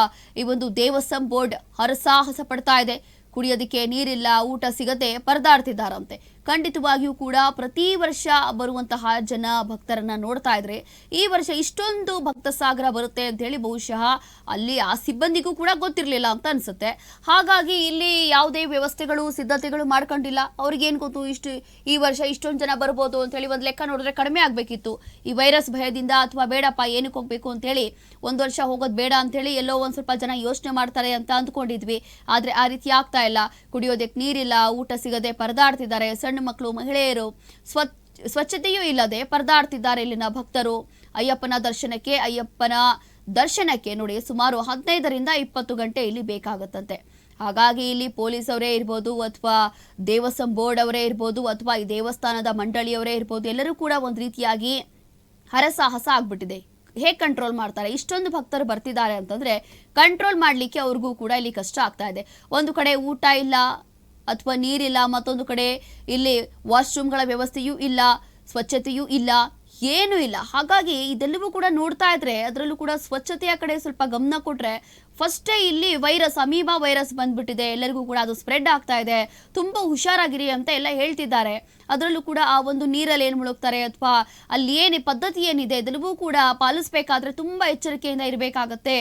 ಈ ಒಂದು ದೇವಸ್ಥಾನ ಬೋರ್ಡ್ ಹರಸಾಹಸ ಪಡ್ತಾ ಇದೆ. ಕುಡಿಯೋದಕ್ಕೆ ನೀರಿಲ್ಲ, ಊಟ ಸಿಗದೆ ಪರದಾಡ್ತಿದ್ದಾರಂತೆ. ಖಂಡಿತವಾಗಿಯೂ ಕೂಡ ಪ್ರತಿ ವರ್ಷ ಬರುವಂತಹ ಜನ ಭಕ್ತರನ್ನ ನೋಡ್ತಾ ಇದ್ರೆ, ಈ ವರ್ಷ ಇಷ್ಟೊಂದು ಭಕ್ತ ಸಾಗರ ಬರುತ್ತೆ ಅಂತ ಹೇಳಿ ಬಹುಶಃ ಅಲ್ಲಿ ಆ ಸಿಬ್ಬಂದಿಗೂ ಕೂಡ ಗೊತ್ತಿರಲಿಲ್ಲ ಅಂತ ಅನ್ಸುತ್ತೆ. ಹಾಗಾಗಿ ಇಲ್ಲಿ ಯಾವುದೇ ವ್ಯವಸ್ಥೆಗಳು, ಸಿದ್ಧತೆಗಳು ಮಾಡ್ಕೊಂಡಿಲ್ಲ. ಅವ್ರಿಗೇನು ಗೊತ್ತು? ಇಷ್ಟು, ಈ ವರ್ಷ ಇಷ್ಟೊಂದು ಜನ ಬರ್ಬೋದು ಅಂತ ಹೇಳಿ ಒಂದು ಲೆಕ್ಕ ನೋಡಿದ್ರೆ ಕಡಿಮೆ ಆಗಬೇಕಿತ್ತು. ಈ ವೈರಸ್ ಭಯದಿಂದ ಅಥವಾ ಬೇಡಪ್ಪ, ಏನಕ್ಕೆ ಹೋಗ್ಬೇಕು ಅಂತ ಹೇಳಿ ಒಂದು ವರ್ಷ ಹೋಗೋದು ಬೇಡ ಅಂತ ಹೇಳಿ ಎಲ್ಲೋ ಒಂದು ಸ್ವಲ್ಪ ಜನ ಯೋಚನೆ ಮಾಡ್ತಾರೆ ಅಂತ ಅಂದ್ಕೊಂಡಿದ್ವಿ. ಆದ್ರೆ ಆ ರೀತಿ ಆಗ್ತಾ ಇಲ್ಲ. ಕುಡಿಯೋದಕ್ಕೆ ನೀರಿಲ್ಲ, ಊಟ ಸಿಗದೆ ಪರದಾಡ್ತಿದ್ದಾರೆ. ಸಣ್ಣ ಮಕ್ಕಳು, ಮಹಿಳೆಯರು ಸ್ವ ಸ್ವಚ್ಛತೆಯೂ ಇಲ್ಲದೆ ಪರದಾಡ್ತಿದ್ದಾರೆ ಇಲ್ಲಿನ ಭಕ್ತರು. ಅಯ್ಯಪ್ಪನ ದರ್ಶನಕ್ಕೆ ಅಯ್ಯಪ್ಪನ ದರ್ಶನಕ್ಕೆ ನೋಡಿ ಸುಮಾರು ಹದಿನೈದರಿಂದ ಇಪ್ಪತ್ತು ಗಂಟೆ ಇಲ್ಲಿ ಬೇಕಾಗುತ್ತಂತೆ. ಹಾಗಾಗಿ ಇಲ್ಲಿ ಪೊಲೀಸ್ ಅವರೇ ಇರ್ಬೋದು ಅಥವಾ ದೇವಸ್ಥಾನ ಬೋರ್ಡ್ ಅವರೇ ಇರ್ಬೋದು ಅಥವಾ ಈ ದೇವಸ್ಥಾನದ ಮಂಡಳಿಯವರೇ ಇರ್ಬೋದು, ಎಲ್ಲರೂ ಕೂಡ ಒಂದು ರೀತಿಯಾಗಿ ಹರಸಾಹಸ ಆಗ್ಬಿಟ್ಟಿದೆ. ಹೇಗೆ ಕಂಟ್ರೋಲ್ ಮಾಡ್ತಾರೆ? ಇಷ್ಟೊಂದು ಭಕ್ತರು ಬರ್ತಿದ್ದಾರೆ ಅಂತಂದ್ರೆ ಕಂಟ್ರೋಲ್ ಮಾಡ್ಲಿಕ್ಕೆ ಅವ್ರಿಗೂ ಕೂಡ ಇಲ್ಲಿ ಕಷ್ಟ ಆಗ್ತಾ ಇದೆ. ಒಂದು ಕಡೆ ಊಟ ಇಲ್ಲ ಅಥವಾ ನೀರಿಲ್ಲ, ಮತ್ತೊಂದು ಕಡೆ ಇಲ್ಲಿ ವಾಶ್ರೂಮ್ಗಳ ವ್ಯವಸ್ಥೆಯೂ ಇಲ್ಲ, ಸ್ವಚ್ಛತೆಯೂ ಇಲ್ಲ, ಏನೂ ಇಲ್ಲ. ಹಾಗಾಗಿ ಇದೆಲ್ಲವೂ ಕೂಡ ನೋಡ್ತಾ ಇದ್ರೆ, ಅದರಲ್ಲೂ ಕೂಡ ಸ್ವಚ್ಛತೆಯ ಕಡೆ ಸ್ವಲ್ಪ ಗಮನ ಕೊಟ್ರೆ ಫಸ್ಟೇ ಇಲ್ಲಿ ವೈರಸ್, ಅಮೀಬಾ ವೈರಸ್ ಬಂದ್ಬಿಟ್ಟಿದೆ. ಎಲ್ಲರಿಗೂ ಕೂಡ ಅದು ಸ್ಪ್ರೆಡ್ ಆಗ್ತಾ ಇದೆ. ತುಂಬಾ ಹುಷಾರಾಗಿರಿ ಅಂತ ಎಲ್ಲ ಹೇಳ್ತಿದ್ದಾರೆ. ಅದರಲ್ಲೂ ಕೂಡ ಆ ಒಂದು ನೀರಲ್ಲಿ ಏನು ಮುಳುಗ್ತಾರೆ ಅಥವಾ ಅಲ್ಲಿ ಏನು ಪದ್ಧತಿ ಏನಿದೆ, ಇದೆಲ್ಲವೂ ಕೂಡ ಪಾಲಿಸ್ಬೇಕಾದ್ರೆ ತುಂಬಾ ಎಚ್ಚರಿಕೆಯಿಂದ ಇರಬೇಕಾಗತ್ತೆ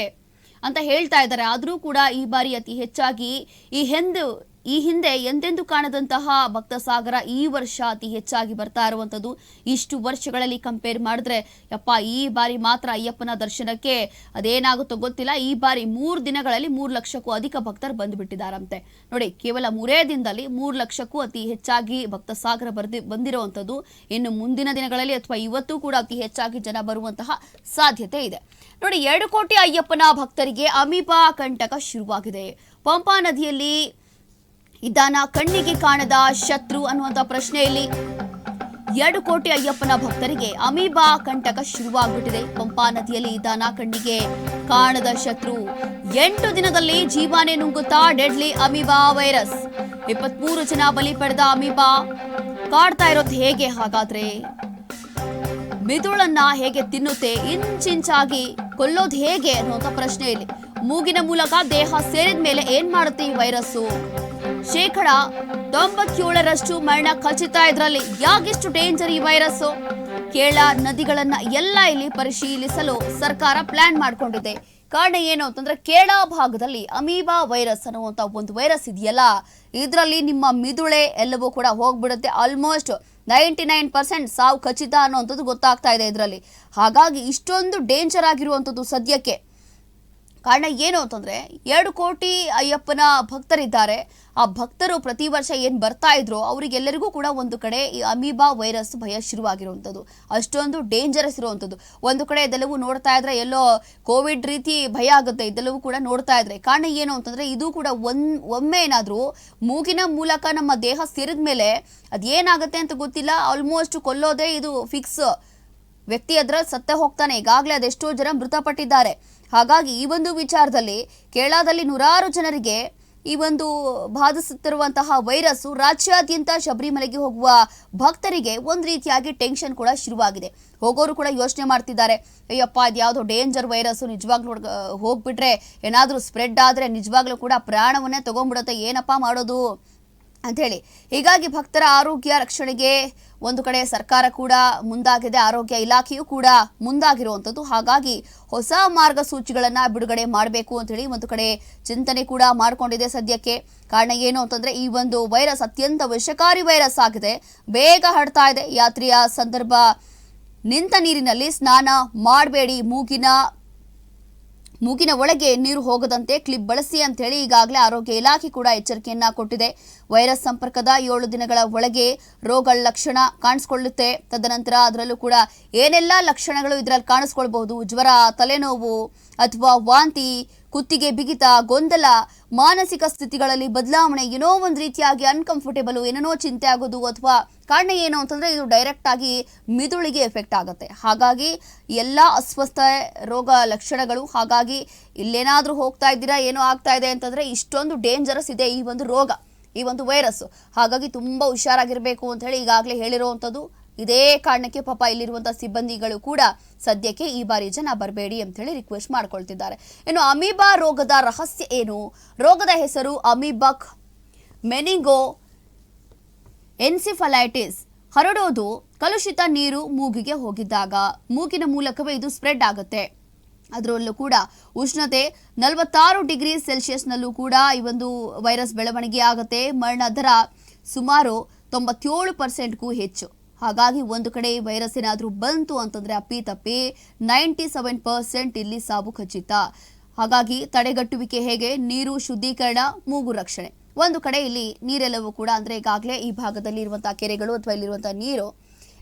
ಅಂತ ಹೇಳ್ತಾ ಇದ್ದಾರೆ. ಆದರೂ ಕೂಡ ಈ ಬಾರಿ ಅತಿ ಹೆಚ್ಚಾಗಿ ಈ ಹಿಂದೆ ಈ ಹಿಂದೆ ಎಂದೆಂದೂ ಕಾಣದಂತಹ ಭಕ್ತ ಸಾಗರ ಈ ವರ್ಷ ಅತಿ ಹೆಚ್ಚಾಗಿ ಬರ್ತಾ ಇರುವಂಥದ್ದು. ಇಷ್ಟು ವರ್ಷಗಳಲ್ಲಿ ಕಂಪೇರ್ ಮಾಡಿದ್ರೆ, ಯಪ್ಪ, ಈ ಬಾರಿ ಮಾತ್ರ ಅಯ್ಯಪ್ಪನ ದರ್ಶನಕ್ಕೆ ಅದೇನಾಗುತ್ತೋ ಗೊತ್ತಿಲ್ಲ. ಈ ಬಾರಿ ಮೂರು ದಿನಗಳಲ್ಲಿ ಮೂರು ಲಕ್ಷಕ್ಕೂ ಅಧಿಕ ಭಕ್ತರು ಬಂದುಬಿಟ್ಟಿದ್ದಾರಂತೆ. ನೋಡಿ, ಕೇವಲ ಮೂರೇ ದಿನದಲ್ಲಿ ಮೂರು ಲಕ್ಷಕ್ಕೂ ಅತಿ ಹೆಚ್ಚಾಗಿ ಭಕ್ತ ಸಾಗರ ಬರ್ದಿ, ಬಂದಿರುವಂಥದ್ದು. ಇನ್ನು ಮುಂದಿನ ದಿನಗಳಲ್ಲಿ ಅಥವಾ ಇವತ್ತು ಕೂಡ ಅತಿ ಹೆಚ್ಚಾಗಿ ಜನ ಬರುವಂತಹ ಸಾಧ್ಯತೆ ಇದೆ. ನೋಡಿ, ಎರಡು ಕೋಟಿ ಅಯ್ಯಪ್ಪನ ಭಕ್ತರಿಗೆ ಅಮೀಬಾ ಕಂಟಕ ಶುರುವಾಗಿದೆ. ಪಂಪಾ ನದಿಯಲ್ಲಿ ಇದ್ದಾನ ಕಣ್ಣಿಗೆ ಕಾಣದ ಶತ್ರು ಅನ್ನುವಂಥ ಪ್ರಶ್ನೆಯಲ್ಲಿ ಎರಡು ಕೋಟಿ ಅಯ್ಯಪ್ಪನ ಭಕ್ತರಿಗೆ ಅಮೀಬಾ ಕಂಟಕ ಶುರುವಾಗ್ಬಿಟ್ಟಿದೆ. ಪಂಪಾ ನದಿಯಲ್ಲಿ ಇದ್ದಾನ ಕಣ್ಣಿಗೆ ಕಾಣದ ಶತ್ರು. ಎಂಟು ದಿನದಲ್ಲಿ ಜೀವಾನೇ ನುಂಗುತ್ತಾ ಡೆಡ್ಲಿ ಅಮೀಬಾ ವೈರಸ್. ಇಪ್ಪತ್ಮೂರು ಜನ ಬಲಿ ಪಡೆದ ಅಮೀಬಾ ಕಾಡ್ತಾ ಇರೋದು ಹೇಗೆ ಹಾಗಾದ್ರೆ? ಮಿದುಳನ್ನ ಹೇಗೆ ತಿನ್ನುತ್ತೆ? ಇಂಚಿಂಚಾಗಿ ಕೊಲ್ಲೋದು ಹೇಗೆ ಅನ್ನುವಂಥ ಪ್ರಶ್ನೆ ಇಲ್ಲಿ ಮೂಗಿನ ಮೂಲಕ ದೇಹ ಸೇರಿದ ಮೇಲೆ ಏನ್ ಮಾಡುತ್ತೆ ಈ ವೈರಸ್ಸು? ಶೇಕಡ ತೊಂಬತ್ತೇಳರಷ್ಟು ಮರಣ ಖಚಿತ ಇದರಲ್ಲಿ. ಯಾಕೆಷ್ಟು ಡೇಂಜರ್ ಈ ವೈರಸ್ ಕೇಳ ನದಿಗಳನ್ನ ಎಲ್ಲ ಇಲ್ಲಿ ಪರಿಶೀಲಿಸಲು ಸರ್ಕಾರ ಪ್ಲಾನ್ ಮಾಡಿಕೊಂಡಿದೆ. ಕಾರಣ ಏನು ಅಂತಂದ್ರೆ ಕೇರಳ ಭಾಗದಲ್ಲಿ ಅಮೀಬಾ ವೈರಸ್ ಅನ್ನುವಂಥ ಒಂದು ವೈರಸ್ ಇದೆಯಲ್ಲ, ಇದರಲ್ಲಿ ನಿಮ್ಮ ಮಿದುಳೆ ಎಲ್ಲವೂ ಕೂಡ ಹೋಗ್ಬಿಡುತ್ತೆ. ಆಲ್ಮೋಸ್ಟ್ ನೈಂಟಿ ನೈನ್ ಪರ್ಸೆಂಟ್ ಸಾವು ಖಚಿತ ಅನ್ನುವಂಥದ್ದು ಗೊತ್ತಾಗ್ತಾ ಇದೆ ಇದರಲ್ಲಿ. ಹಾಗಾಗಿ ಇಷ್ಟೊಂದು ಡೇಂಜರ್ ಆಗಿರುವಂಥದ್ದು ಸದ್ಯಕ್ಕೆ. ಕಾರಣ ಏನು ಅಂತಂದ್ರೆ, ಎರಡು ಕೋಟಿ ಅಯ್ಯಪ್ಪನ ಭಕ್ತರಿದ್ದಾರೆ. ಆ ಭಕ್ತರು ಪ್ರತಿ ವರ್ಷ ಏನು ಬರ್ತಾ ಇದ್ರು, ಅವರಿಗೆಲ್ಲರಿಗೂ ಕೂಡ ಒಂದು ಕಡೆ ಈ ಅಮೀಬಾ ವೈರಸ್ ಭಯ ಶುರುವಾಗಿರುವಂಥದ್ದು. ಅಷ್ಟೊಂದು ಡೇಂಜರಸ್ ಇರುವಂಥದ್ದು. ಒಂದು ಕಡೆ ಇದೆಲ್ಲವೂ ನೋಡ್ತಾ ಇದ್ರೆ, ಎಲ್ಲೋ ಕೋವಿಡ್ ರೀತಿ ಭಯ ಆಗುತ್ತೆ, ಇದೆಲ್ಲವೂ ಕೂಡ ನೋಡ್ತಾ ಇದ್ರೆ. ಕಾರಣ ಏನು ಅಂತಂದ್ರೆ, ಇದು ಕೂಡ ಒನ್, ಒಮ್ಮೆ ಏನಾದರೂ ಮೂಗಿನ ಮೂಲಕ ನಮ್ಮ ದೇಹ ಸೇರಿದ ಮೇಲೆ ಅದೇನಾಗುತ್ತೆ ಅಂತ ಗೊತ್ತಿಲ್ಲ. ಆಲ್ಮೋಸ್ಟ್ ಕೊಲ್ಲೋದೇ ಇದು ಫಿಕ್ಸ್ ವ್ಯಕ್ತಿ ಅದರಲ್ಲಿ ಸತ್ತ ಹೋಗ್ತಾನೆ. ಈಗಾಗಲೇ ಅದೆಷ್ಟೋ ಜನ ಮೃತಪಟ್ಟಿದ್ದಾರೆ. ಹಾಗಾಗಿ ಈ ಒಂದು ವಿಚಾರದಲ್ಲಿ ಕೇರಳದಲ್ಲಿ ನೂರಾರು ಜನರಿಗೆ ಈ ಒಂದು ಬಾಧಿಸುತ್ತಿರುವಂತಹ ವೈರಸ್ಸು ರಾಜ್ಯಾದ್ಯಂತ ಶಬರಿಮಲೆಗೆ ಹೋಗುವ ಭಕ್ತರಿಗೆ ಒಂದು ರೀತಿಯಾಗಿ ಟೆನ್ಷನ್ ಕೂಡ ಶುರುವಾಗಿದೆ. ಹೋಗೋರು ಕೂಡ ಯೋಚನೆ ಮಾಡ್ತಿದ್ದಾರೆ. ಅಯ್ಯಪ್ಪ ಅದು ಯಾವುದೋ ಡೇಂಜರ್ ವೈರಸ್ಸು ನಿಜವಾಗ್ಲೂ ಹೋಗ್ಬಿಟ್ರೆ ಏನಾದರೂ ಸ್ಪ್ರೆಡ್ ಆದರೆ ನಿಜವಾಗ್ಲೂ ಕೂಡ ಪ್ರಾಣವನ್ನೇ ತಗೊಂಡ್ಬಿಡುತ್ತೆ. ಏನಪ್ಪ ಮಾಡೋದು? ಅಂಥೇಳಿ ಹೀಗಾಗಿ ಭಕ್ತರ ಆರೋಗ್ಯ ರಕ್ಷಣೆಗೆ ಒಂದು ಕಡೆ ಸರ್ಕಾರ ಕೂಡ ಮುಂದಾಗಿದೆ. ಆರೋಗ್ಯ ಇಲಾಖೆಯೂ ಕೂಡ ಮುಂದಾಗಿರುವಂಥದ್ದು. ಹಾಗಾಗಿ ಹೊಸ ಮಾರ್ಗಸೂಚಿಗಳನ್ನು ಬಿಡುಗಡೆ ಮಾಡಬೇಕು ಅಂತೇಳಿ ಒಂದು ಕಡೆ ಚಿಂತನೆ ಕೂಡ ಮಾಡಿಕೊಂಡಿದೆ ಸದ್ಯಕ್ಕೆ. ಕಾರಣ ಏನು ಅಂತಂದರೆ, ಈ ಒಂದು ವೈರಸ್ ಅತ್ಯಂತ ವಿಷಕಾರಿ ವೈರಸ್ ಆಗಿದೆ. ಬೇಗ ಹರಡ್ತಾ ಇದೆ. ಯಾತ್ರೆಯ ಸಂದರ್ಭ ನಿಂತ ನೀರಿನಲ್ಲಿ ಸ್ನಾನ ಮಾಡಬೇಡಿ. ಮೂಗಿನ ಮೂಗಿನ ಒಳಗೆ ನೀರು ಹೋಗದಂತೆ ಕ್ಲಿಪ್ ಬಳಸಿ ಅಂತ ಹೇಳಿ ಈಗಾಗಲೇ ಆರೋಗ್ಯ ಇಲಾಖೆ ಕೂಡ ಎಚ್ಚರಿಕೆಯನ್ನ ಕೊಟ್ಟಿದೆ. ವೈರಸ್ ಸಂಪರ್ಕದ ಏಳು ದಿನಗಳ ಒಳಗೆ ರೋಗ ಲಕ್ಷಣ ಕಾಣಿಸ್ಕೊಳ್ಳುತ್ತೆ. ತದನಂತರ ಅದರಲ್ಲೂ ಕೂಡ ಏನೆಲ್ಲ ಲಕ್ಷಣಗಳು ಇದರಲ್ಲಿ ಕಾಣಿಸ್ಕೊಳ್ಬಹುದು? ಜ್ವರ, ತಲೆನೋವು ಅಥವಾ ವಾಂತಿ ಕುತ್ತಿಗೆ ಬಿಗಿತ, ಗೊಂದಲ, ಮಾನಸಿಕ ಸ್ಥಿತಿಗಳಲ್ಲಿ ಬದಲಾವಣೆ, ಏನೋ ಒಂದು ರೀತಿಯಾಗಿ ಅನ್ಕಂಫರ್ಟೇಬಲ್ ಏನೇನೋ ಚಿಂತೆ ಆಗೋದು ಅಥವಾ ಕಾರಣ ಏನು ಅಂತಂದ್ರೆ ಇದು ಡೈರೆಕ್ಟ್ ಆಗಿ ಮಿದುಳಿಗೆ ಎಫೆಕ್ಟ್ ಆಗುತ್ತೆ. ಹಾಗಾಗಿ ಎಲ್ಲ ಅಸ್ವಸ್ಥ ರೋಗ ಲಕ್ಷಣಗಳು, ಹಾಗಾಗಿ ಇಲ್ಲೇನಾದರೂ ಹೋಗ್ತಾ ಇದ್ದೀರಾ, ಏನೋ ಆಗ್ತಾ ಇದೆ ಅಂತಂದ್ರೆ ಇಷ್ಟೊಂದು ಡೇಂಜರಸ್ ಇದೆ ಈ ಒಂದು ರೋಗ, ಈ ಒಂದು ವೈರಸ್ ಹಾಗಾಗಿ ತುಂಬಾ ಹುಷಾರಾಗಿರಬೇಕು ಅಂತ ಹೇಳಿ ಈಗಾಗಲೇ ಹೇಳಿರುವಂಥದ್ದು ಇದೇ ಕಾರಣಕ್ಕೆ ಪಾಪ ಇಲ್ಲಿರುವಂತಹ ಸಿಬ್ಬಂದಿಗಳು ಕೂಡ ಸದ್ಯಕ್ಕೆ ಈ ಬಾರಿ ಜನ ಬರಬೇಡಿ ಅಂತ ಹೇಳಿ ರಿಕ್ವೆಸ್ಟ್ ಮಾಡ್ಕೊಳ್ತಿದ್ದಾರೆ. ಇನ್ನು ಅಮೀಬಾ ರೋಗದ ರಹಸ್ಯ ಏನು? ರೋಗದ ಹೆಸರು ಅಮೀಬಕ್ ಮೆನಿಗೋ ಎನ್ಸಿಫಲೈಟಿಸ್. ಹರಡೋದು, ಕಲುಷಿತ ನೀರು ಮೂಗಿಗೆ ಹೋಗಿದ್ದಾಗ. ಮೂಗಿನ ಮೂಲಕವೇ ಇದು ಸ್ಪ್ರೆಡ್ ಆಗುತ್ತೆ. ಅದರಲ್ಲೂ ಕೂಡ ಉಷ್ಣತೆ ನಲವತ್ತಾರು ಡಿಗ್ರಿ ಸೆಲ್ಸಿಯಸ್ನಲ್ಲೂ ಕೂಡ ಈ ಒಂದು ವೈರಸ್ ಬೆಳವಣಿಗೆ ಆಗುತ್ತೆ. ಮರಣ ದರ ಸುಮಾರು ತೊಂಬತ್ತೇಳು ಪರ್ಸೆಂಟ್ಗೂ ಹೆಚ್ಚು. ಹಾಗಾಗಿ ಒಂದು ಕಡೆ ವೈರಸ್ ಏನಾದರೂ ಬಂತು ಅಂತಂದ್ರೆ ಅಪ್ಪಿ ತಪ್ಪಿ ನೈಂಟಿ ಸೆವೆನ್ ಪರ್ಸೆಂಟ್ ಇಲ್ಲಿ ಸಾವು ಖಚಿತ. ಹಾಗಾಗಿ ತಡೆಗಟ್ಟುವಿಕೆ ಹೇಗೆ? ನೀರು ಶುದ್ಧೀಕರಣ, ಮೂಗು ರಕ್ಷಣೆ. ಒಂದು ಕಡೆ ಇಲ್ಲಿ ನೀರೆಲ್ಲವೂ ಕೂಡ ಅಂದ್ರೆ ಈಗಾಗಲೇ ಈ ಭಾಗದಲ್ಲಿ ಇರುವಂತಹ ಕೆರೆಗಳು ಅಥವಾ ಇಲ್ಲಿರುವಂತಹ ನೀರು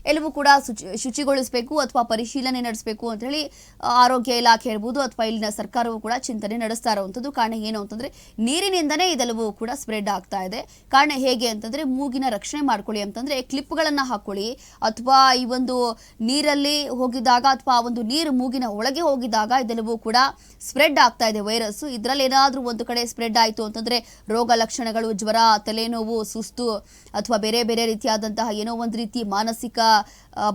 ಎಲ್ಲವೂ ಕೂಡ ಶುಚಿ, ಶುಚಿಗೊಳಿಸಬೇಕು ಅಥವಾ ಪರಿಶೀಲನೆ ನಡೆಸಬೇಕು ಅಂತ ಹೇಳಿ ಆರೋಗ್ಯ ಇಲಾಖೆ ಇರ್ಬೋದು ಅಥವಾ ಇಲ್ಲಿನ ಸರ್ಕಾರವು ಕೂಡ ಚಿಂತನೆ ನಡೆಸ್ತಾ ಇರುವಂಥದ್ದು. ಕಾರಣ ಏನು ಅಂತಂದ್ರೆ, ನೀರಿನಿಂದನೇ ಇದೆಲ್ಲವೂ ಕೂಡ ಸ್ಪ್ರೆಡ್ ಆಗ್ತಾ ಇದೆ. ಕಾರಣ ಹೇಗೆ ಅಂತಂದ್ರೆ, ಮೂಗಿನ ರಕ್ಷಣೆ ಮಾಡ್ಕೊಳ್ಳಿ ಅಂತಂದ್ರೆ, ಕ್ಲಿಪ್ಗಳನ್ನು ಹಾಕೊಳ್ಳಿ. ಅಥವಾ ಈ ಒಂದು ನೀರಲ್ಲಿ ಹೋಗಿದಾಗ ಅಥವಾ ಒಂದು ನೀರು ಮೂಗಿನ ಒಳಗೆ ಹೋಗಿದಾಗ ಇದೆಲ್ಲವೂ ಕೂಡ ಸ್ಪ್ರೆಡ್ ಆಗ್ತಾ ಇದೆ ವೈರಸ್ ಇದರಲ್ಲಿ ಏನಾದರೂ ಒಂದು ಕಡೆ ಸ್ಪ್ರೆಡ್ ಆಯಿತು ಅಂತಂದ್ರೆ, ರೋಗ ಲಕ್ಷಣಗಳು, ಜ್ವರ, ತಲೆನೋವು, ಸುಸ್ತು ಅಥವಾ ಬೇರೆ ಬೇರೆ ರೀತಿಯಾದಂತಹ ಏನೋ ಒಂದು ರೀತಿ ಮಾನಸಿಕ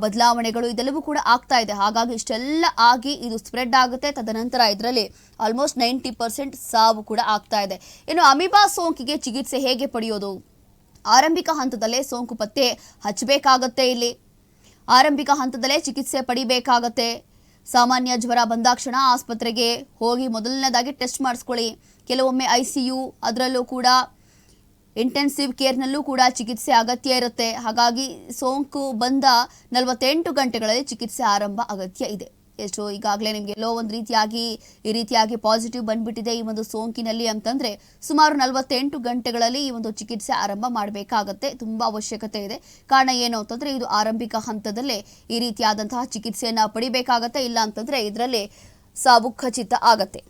ಬದಲಾವಣೆಗಳು ಇದೆಲ್ಲವೂ ಕೂಡ ಆಗ್ತಾ ಇದೆ. ಹಾಗಾಗಿ ಇಷ್ಟೆಲ್ಲ ಆಗಿ ಇದು ಸ್ಪ್ರೆಡ್ ಆಗುತ್ತೆ. ತದನಂತರ ಇದರಲ್ಲಿ ಆಲ್ಮೋಸ್ಟ್ ನೈಂಟಿ ಪರ್ಸೆಂಟ್ ಸಾವು ಕೂಡ ಆಗ್ತಾ ಇದೆ. ಇನ್ನು ಅಮಿಬಾ ಸೋಂಕಿಗೆ ಚಿಕಿತ್ಸೆ ಹೇಗೆ ಪಡೆಯೋದು? ಆರಂಭಿಕ ಹಂತದಲ್ಲೇ ಸೋಂಕು ಪತ್ತೆ ಹಚ್ಚಬೇಕಾಗತ್ತೆ ಇಲ್ಲಿ. ಆರಂಭಿಕ ಹಂತದಲ್ಲೇ ಚಿಕಿತ್ಸೆ ಪಡಿಬೇಕಾಗತ್ತೆ. ಸಾಮಾನ್ಯ ಜ್ವರ ಬಂದಾಕ್ಷಣ ಆಸ್ಪತ್ರೆಗೆ ಹೋಗಿ ಮೊದಲನೇದಾಗಿ ಟೆಸ್ಟ್ ಮಾಡಿಸ್ಕೊಳ್ಳಿ. ಕೆಲವೊಮ್ಮೆ ಐ ಸಿ ಯು ಅದರಲ್ಲೂ ಕೂಡ ಇಂಟೆನ್ಸಿವ್ ಕೇರ್ನಲ್ಲೂ ಕೂಡ ಚಿಕಿತ್ಸೆ ಅಗತ್ಯ ಇರುತ್ತೆ. ಹಾಗಾಗಿ ಸೋಂಕು ಬಂದ ನಲವತ್ತೆಂಟು ಗಂಟೆಗಳಲ್ಲಿ ಚಿಕಿತ್ಸೆ ಆರಂಭ ಅಗತ್ಯ ಇದೆ. ಎಷ್ಟು ಈಗಾಗಲೇ ನಿಮಗೆ ಎಲ್ಲೋ ಒಂದು ರೀತಿಯಾಗಿ, ಈ ರೀತಿಯಾಗಿ ಪಾಸಿಟಿವ್ ಬಂದ್ಬಿಟ್ಟಿದೆ ಈ ಒಂದು ಸೋಂಕಿನಲ್ಲಿ ಅಂತಂದ್ರೆ ಸುಮಾರು ನಲವತ್ತೆಂಟು ಗಂಟೆಗಳಲ್ಲಿ ಈ ಒಂದು ಚಿಕಿತ್ಸೆ ಆರಂಭ ಮಾಡಬೇಕಾಗತ್ತೆ. ತುಂಬಾ ಅವಶ್ಯಕತೆ ಇದೆ. ಕಾರಣ ಏನು ಅಂತಂದ್ರೆ ಇದು ಆರಂಭಿಕ ಹಂತದಲ್ಲೇ ಈ ರೀತಿಯಾದಂತಹ ಚಿಕಿತ್ಸೆಯನ್ನ ಪಡಿಬೇಕಾಗತ್ತೆ. ಇಲ್ಲ ಅಂತಂದ್ರೆ ಇದರಲ್ಲಿ ಸಾವು ಖಚಿತ ಆಗತ್ತೆ.